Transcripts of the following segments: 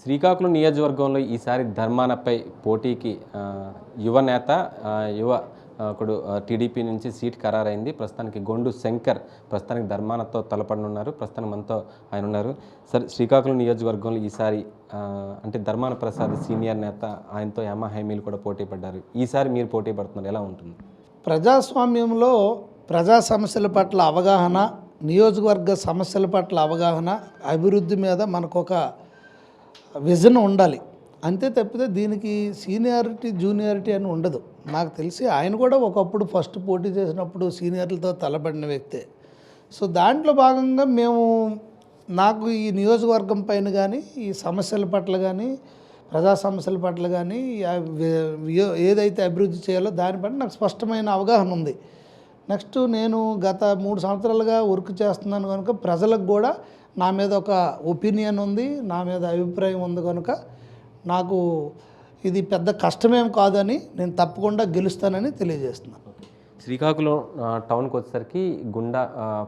శ్రీకాకుళం నియోజకవర్గంలో ఈసారి ధర్మానపై పోటీకి యువ నేత యువ ఒకడు టీడీపీ నుంచి సీట్ ఖరారైంది. ప్రస్తుతానికి గొండు శంకర్ ప్రస్తుతానికి ధర్మానతో తలపడనున్నారు. ప్రస్తుతానికి మనతో ఆయన ఉన్నారు. సరే శ్రీకాకుళం నియోజకవర్గంలో ఈసారి అంటే ధర్మాన ప్రసాద్ సీనియర్ నేత ఆయనతో యమ హైమీలు కూడా పోటీ పడ్డారు. ఈసారి మీరు పోటీ పడుతున్నారు. ఎలా ఉంటుంది? ప్రజాస్వామ్యంలో ప్రజా సమస్యల పట్ల అవగాహన నియోజకవర్గ సమస్యల పట్ల అవగాహన అభివృద్ధి మీద మనకు ఒక విజన్ ఉండాలి. అంతే తప్పితే దీనికి సీనియారిటీ జూనియారిటీ అని ఉండదు. నాకు తెలిసి ఆయన కూడా ఒకప్పుడు ఫస్ట్ పోటీ చేసినప్పుడు సీనియర్లతో తలబడిన వ్యక్తే. సో దాంట్లో భాగంగా మేము నాకు ఈ నియోజకవర్గం పైన కానీ ఈ సమస్యల పట్ల కానీ ప్రజా సమస్యల పట్ల కానీ ఏదైతే అభివృద్ధి చేయాలో దానిపైన నాకు స్పష్టమైన అవగాహన ఉంది. నెక్స్ట్ నేను గత మూడు సంవత్సరాలుగా వర్క్ చేస్తున్నాను కనుక ప్రజలకు కూడా నా మీద ఒక ఒపీనియన్ ఉంది నా మీద అభిప్రాయం ఉంది కనుక నాకు ఇది పెద్ద కష్టమేం కాదని నేను తప్పకుండా గెలుస్తానని తెలియజేస్తున్నాను. శ్రీకాకుళం టౌన్కి వచ్చేసరికి గుండా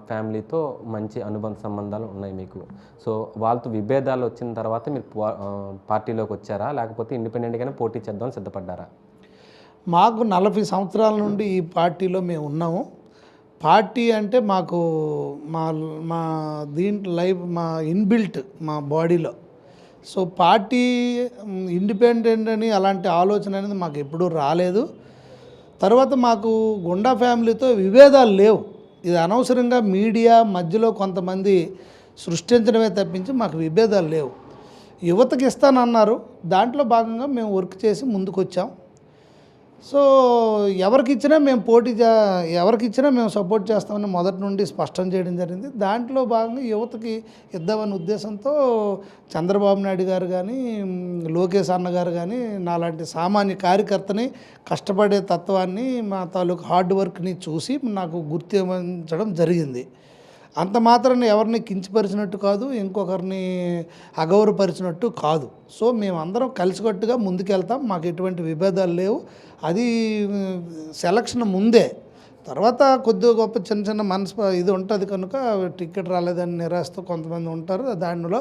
ఫ్యామిలీతో మంచి అనుబంధ సంబంధాలు ఉన్నాయి మీకు. సో వాళ్ళతో విభేదాలు వచ్చిన తర్వాత మీరు పార్టీలోకి వచ్చారా? లేకపోతే ఇండిపెండెంట్గానే పోటీ చేద్దామని సిద్ధపడ్డారా? మాకు నలభై సంవత్సరాల నుండి ఈ పార్టీలో మేము ఉన్నాము. పార్టీ అంటే మాకు మా మా దీంట్లో లైఫ్ మా ఇన్బిల్ట్ మా బాడీలో. సో పార్టీ ఇండిపెండెంట్ అని అలాంటి ఆలోచన అనేది మాకు ఎప్పుడూ రాలేదు. తర్వాత మాకు గుండా ఫ్యామిలీతో విభేదాలు లేవు. ఇది అనవసరంగా మీడియా మధ్యలో కొంతమంది సృష్టించడమే తప్పించి మాకు విభేదాలు లేవు. యువతకి ఇస్తానన్నారు. దాంట్లో భాగంగా మేము వర్క్ చేసి ముందుకు వచ్చాం సో ఎవరికి ఇచ్చినా మేము పోటీ చే ఎవరికి ఇచ్చినా మేము సపోర్ట్ చేస్తామని మొదటి నుండి స్పష్టం చేయడం జరిగింది. దాంట్లో భాగంగా యువతకి ఇద్దామనే ఉద్దేశంతో చంద్రబాబు నాయుడు గారు కానీ లోకేష్ అన్న గారు కానీ నాలాంటి సామాన్య కార్యకర్తని కష్టపడే తత్వాన్ని మా తాలూకు హార్డ్ వర్క్ని చూసి నాకు గుర్తించడం జరిగింది. అంత మాత్రాన్ని ఎవరిని కించపరిచినట్టు కాదు ఇంకొకరిని అగౌరవపరిచినట్టు కాదు. సో మేమందరం కలిసికట్టుగా ముందుకెళ్తాం. మాకు ఎటువంటి విభేదాలు లేవు. అది సెలక్షన్ ముందే. తర్వాత కొద్దిగా గొప్ప చిన్న చిన్న మనసు ఇది ఉంటుంది కనుక టికెట్ రాలేదని నిరాశతో కొంతమంది ఉంటారు. దానిలో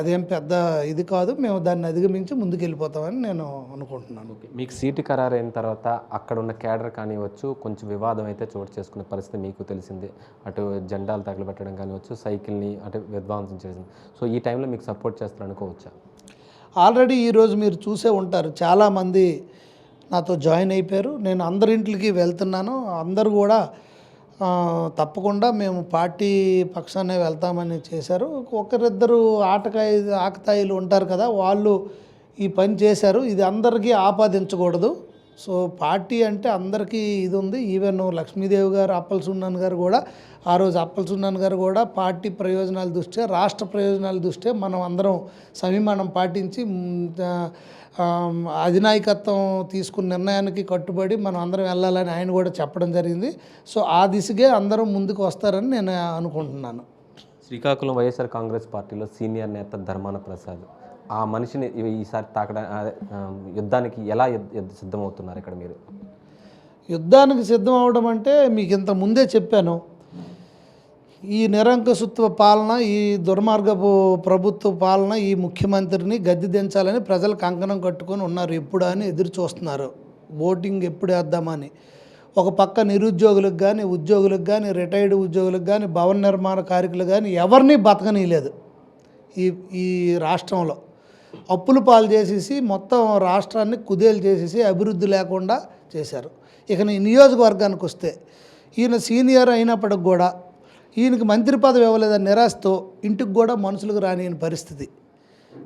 అదేం పెద్ద ఇది కాదు. మేము దాన్ని అధిగమించి ముందుకెళ్ళిపోతామని నేను అనుకుంటున్నాను. మీకు సీటు ఖరారు అయిన తర్వాత అక్కడ ఉన్న క్యాడర్ కానివ్వచ్చు కొంచెం వివాదం అయితే చోటు చేసుకునే పరిస్థితి మీకు తెలిసింది. అటు జెండాలు తగలబెట్టడం కానివచ్చు సైకిల్ని అటు విధ్వంసం చేసింది. సో ఈ టైంలో మీకు సపోర్ట్ చేస్తారు అనుకోవచ్చా ఆల్రెడీ ఈరోజు మీరు చూసే ఉంటారు. చాలామంది నాతో జాయిన్ అయిపోయారు. నేను అందరింటికి వెళ్తున్నాను. అందరూ కూడా తప్పకుండా మేము పార్టీ పక్షానే వెళ్తామని చేశారు. ఒకరిద్దరు ఆటకాయ ఆకతాయిలు ఉంటారు కదా వాళ్ళు ఈ పని చేశారు. ఇది అందరికీ ఆపాదించకూడదు. సో పార్టీ అంటే అందరికీ ఇది ఉంది. ఈవెన్ లక్ష్మీదేవి గారు అప్పల సున్నాన్ గారు కూడా ఆ రోజు అప్పల సున్నాన్ గారు కూడా పార్టీ ప్రయోజనాల దృష్ట్యా రాష్ట్ర ప్రయోజనాల దృష్ట్యా మనం అందరం సంయమనం పాటించి అధినాయకత్వం తీసుకున్న నిర్ణయానికి కట్టుబడి మనం అందరం వెళ్ళాలని ఆయన కూడా చెప్పడం జరిగింది. సో ఆ దిశగే అందరం ముందుకు వస్తారని నేను అనుకుంటున్నాను. శ్రీకాకుళం వైఎస్ఆర్ కాంగ్రెస్ పార్టీలో సీనియర్ నేత ధర్మాన ప్రసాద్. ఆ మనిషిని ఈసారి తాకడా యుద్ధానికి ఎలా సిద్ధమవుతున్నారు ఇక్కడ మీరు? యుద్ధానికి సిద్ధం అవడం అంటే మీకు ఇంత ముందే చెప్పాను. ఈ నిరంకుశత్వ పాలన ఈ దుర్మార్గపు ప్రభుత్వ పాలన ఈ ముఖ్యమంత్రిని గద్దె దించాలని ప్రజలు కంకణం కట్టుకొని ఉన్నారు. ఎప్పుడు అని ఎదురు చూస్తున్నారు. ఓటింగ్ ఎప్పుడు వేద్దామని. ఒక పక్క నిరుద్యోగులకు కానీ ఉద్యోగులకు కానీ రిటైర్డ్ ఉద్యోగులకు కానీ భవన నిర్మాణ కార్మికులు కానీ ఎవరిని బతకనీయలేదు ఈ ఈ రాష్ట్రంలో. అప్పులు పాలు చేసేసి మొత్తం రాష్ట్రాన్ని కుదేలు చేసేసి అభివృద్ధి లేకుండా చేశారు. ఇక ఈ నియోజకవర్గానికి వస్తే ఈయన సీనియర్ అయినప్పటికి కూడా ఈయనకి మంత్రి పదవి ఇవ్వలేదని నిరాశతో ఇంటికి కూడా మనుషులకు రానియని పరిస్థితి.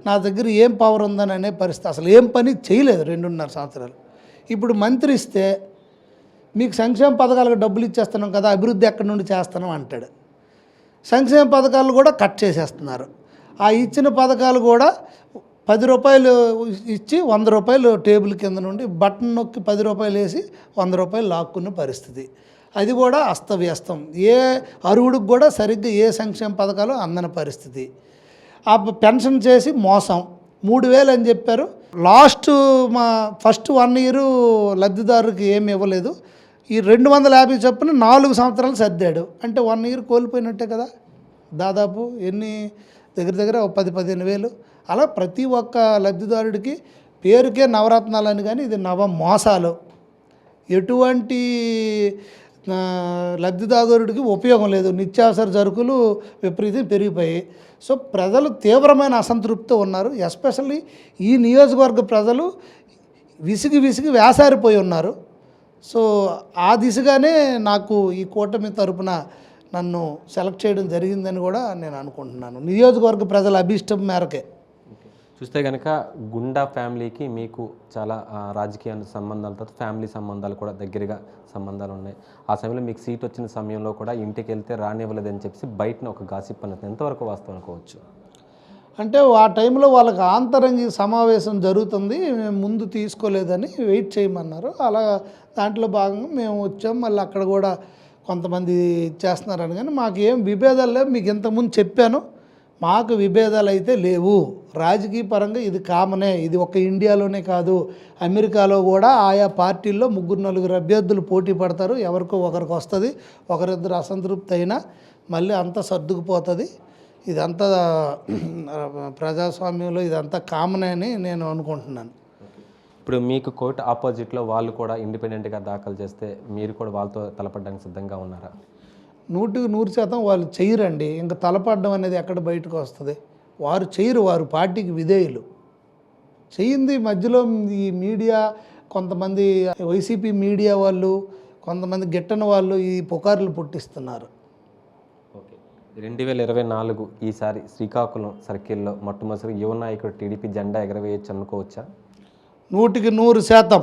నా దగ్గర ఏం పవర్ ఉందని అనే పరిస్థితి. అసలు ఏం పని చేయలేదు రెండున్నర సంవత్సరాలు. ఇప్పుడు మంత్రి ఇస్తే మీకు సంక్షేమ పథకాలకు డబ్బులు ఇచ్చేస్తున్నాం కదా అభివృద్ధి ఎక్కడి నుండి చేస్తున్నాం అంటాడు. సంక్షేమ పథకాలు కూడా కట్ చేసేస్తున్నారు. ఆ ఇచ్చిన పథకాలు కూడా పది రూపాయలు ఇచ్చి వంద రూపాయలు టేబుల్ కింద నుండి బటన్ నొక్కి పది రూపాయలు వేసి వంద రూపాయలు లాక్కున్న పరిస్థితి. అది కూడా అస్తవ్యస్తం. ఏ అరువుడికి కూడా సరిగ్గా ఏ సంక్షేమ పథకాలు అందని పరిస్థితి. ఆ పెన్షన్ చేసి మోసం. మూడు వేలు అని చెప్పారు. లాస్ట్ మా ఫస్ట్ వన్ ఇయర్ లబ్ధిదారుకి ఏమి ఇవ్వలేదు. ఈ రెండు వందల యాభై చొప్పున నాలుగు సంవత్సరాలు సర్దాడు. అంటే వన్ ఇయర్ కోల్పోయినట్టే కదా. దాదాపు ఎన్ని దగ్గర దగ్గర పది పదిహేను వేలు. అలా ప్రతి ఒక్క లబ్ధిదారుడికి పేరుకే నవరత్నాలు అని కానీ ఇది నవ మోసాలు. ఎటువంటి లబ్ధిదారుడికి ఉపయోగం లేదు. నిత్యావసర సరుకులు విపరీతం పెరిగిపోయాయి. సో ప్రజలు తీవ్రమైన అసంతృప్తితో ఉన్నారు. ఎస్పెషల్లీ ఈ నియోజకవర్గ ప్రజలు విసిగి విసిగి వేసారిపోయి ఉన్నారు. సో ఆ దిశగానే నాకు ఈ కూటమి తరపున నన్ను సెలెక్ట్ చేయడం జరిగిందని కూడా నేను అనుకుంటున్నాను. నియోజకవర్గ ప్రజల అభిష్టం మేరకే. చూస్తే కనుక గుండా ఫ్యామిలీకి మీకు చాలా రాజకీయ సంబంధాలతో ఫ్యామిలీ సంబంధాలు కూడా దగ్గరగా సంబంధాలు ఉన్నాయి. ఆ సమయంలో మీకు సీట్ వచ్చిన సమయంలో కూడా ఇంటికి వెళ్తే రానివ్వలేదని చెప్పి బయటన ఒక గాసిప్ అన్నది ఎంతవరకు వాస్తవం అనుకోవచ్చు? అంటే ఆ టైంలో వాళ్ళకి ఆంతరంగిక సమావేశం జరుగుతుంది. మేము ముందు తీసుకోలేదని వెయిట్ చేయమన్నారు. అలా దాంట్లో భాగంగా మేము వచ్చాం. మళ్ళీ అక్కడ కూడా కొంతమంది చేస్తున్నారని కానీ మాకు ఏం విభేదాలు లేవు. మీకు ఇంతకుముందు చెప్పాను మాకు విభేదాలు అయితే లేవు. రాజకీయ పరంగా ఇది కామనే ఇది ఒక ఇండియాలోనే కాదు. అమెరికాలో కూడా ఆయా పార్టీల్లో ముగ్గురు నలుగురు అభ్యర్థులు పోటీ పడతారు. ఎవరికో ఒకరికి వస్తుంది ఒకరిద్దరు అసంతృప్తి అయినా మళ్ళీ అంతా సర్దుకుపోతుంది. ఇదంతా ప్రజాస్వామ్యంలో ఇదంతా కామనే అని నేను అనుకుంటున్నాను. ఇప్పుడు మీకు కోర్టు ఆపోజిట్లో వాళ్ళు కూడా ఇండిపెండెంట్గా దాఖలు చేస్తే మీరు కూడా వాళ్ళతో తలపడడానికి సిద్ధంగా ఉన్నారా? నూటికి నూరు శాతం వాళ్ళు చెయ్యరండి ఇంకా తలపడడం అనేది ఎక్కడ బయటకు వస్తుంది? వారు చెయ్యరు వారు పార్టీకి విధేయులు. చెయ్యింది మధ్యలో ఈ మీడియా కొంతమంది వైసీపీ మీడియా వాళ్ళు కొంతమంది గిట్టని వాళ్ళు ఈ పుకార్లు పుట్టిస్తున్నారు. ఓకే. రెండు వేల ఇరవై నాలుగు ఈసారి శ్రీకాకుళం సర్కిల్లో మొట్టమొదటి యువ నాయకుడు టీడీపీ జెండా ఎగరవేయచ్చు అనుకోవచ్చా? నూటికి నూరు శాతం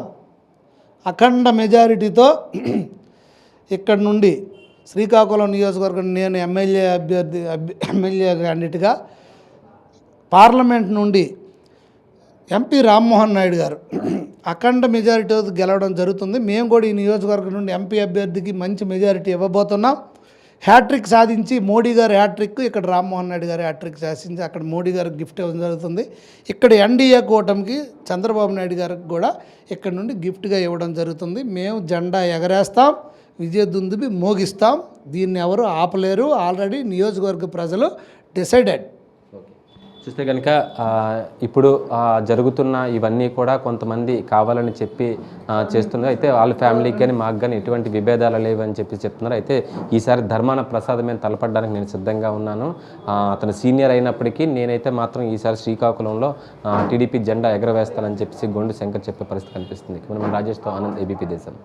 అఖండ మెజారిటీతో ఇక్కడ నుండి శ్రీకాకుళం నియోజకవర్గం నేను ఎమ్మెల్యే అభ్యర్థి ఎమ్మెల్యే క్యాండిడేట్గా పార్లమెంట్ నుండి ఎంపీ రామ్మోహన్ నాయుడు గారు అఖండ మెజారిటీ గెలవడం జరుగుతుంది. మేము కూడా ఈ నియోజకవర్గం నుండి ఎంపీ అభ్యర్థికి మంచి మెజారిటీ ఇవ్వబోతున్నాం. హ్యాట్రిక్ సాధించి మోడీ గారు హ్యాట్రిక్ ఇక్కడ రామ్మోహన్ నాయుడు గారు హ్యాట్రిక్ సాధించి అక్కడ మోడీ గారికి గిఫ్ట్ ఇవ్వడం జరుగుతుంది. ఇక్కడ ఎన్డీఏ కూటమికి చంద్రబాబు నాయుడు గారికి కూడా ఇక్కడ నుండి గిఫ్ట్గా ఇవ్వడం జరుగుతుంది. మేము జెండా ఎగరేస్తాం విజయదుందుబి మోగిస్తాం. దీన్ని ఎవరు ఆపలేరు. ఆల్రెడీ నియోజకవర్గ ప్రజలు డిసైడెడ్ చూస్తే కనుక ఇప్పుడు జరుగుతున్న ఇవన్నీ కూడా కొంతమంది కావాలని చెప్పి ఆ, చేస్తున్నారు. అయితే వాళ్ళ ఫ్యామిలీకి కానీ మాకు కానీ ఎటువంటి విభేదాలు లేవని చెప్పి చెప్తున్నారు. అయితే ఈసారి ధర్మాన ప్రసాదమే తలపడడానికి నేను సిద్ధంగా ఉన్నాను. అతను సీనియర్ అయినప్పటికీ నేనైతే మాత్రం ఈసారి శ్రీకాకుళంలో టీడీపీ జెండా ఎగరవేస్తానని చెప్పేసి గొండు శంకర్ చెప్పే పరిస్థితి కనిపిస్తుంది. మనం రాజేష్తో ఆనంద్ ఏబీపీ దేశం.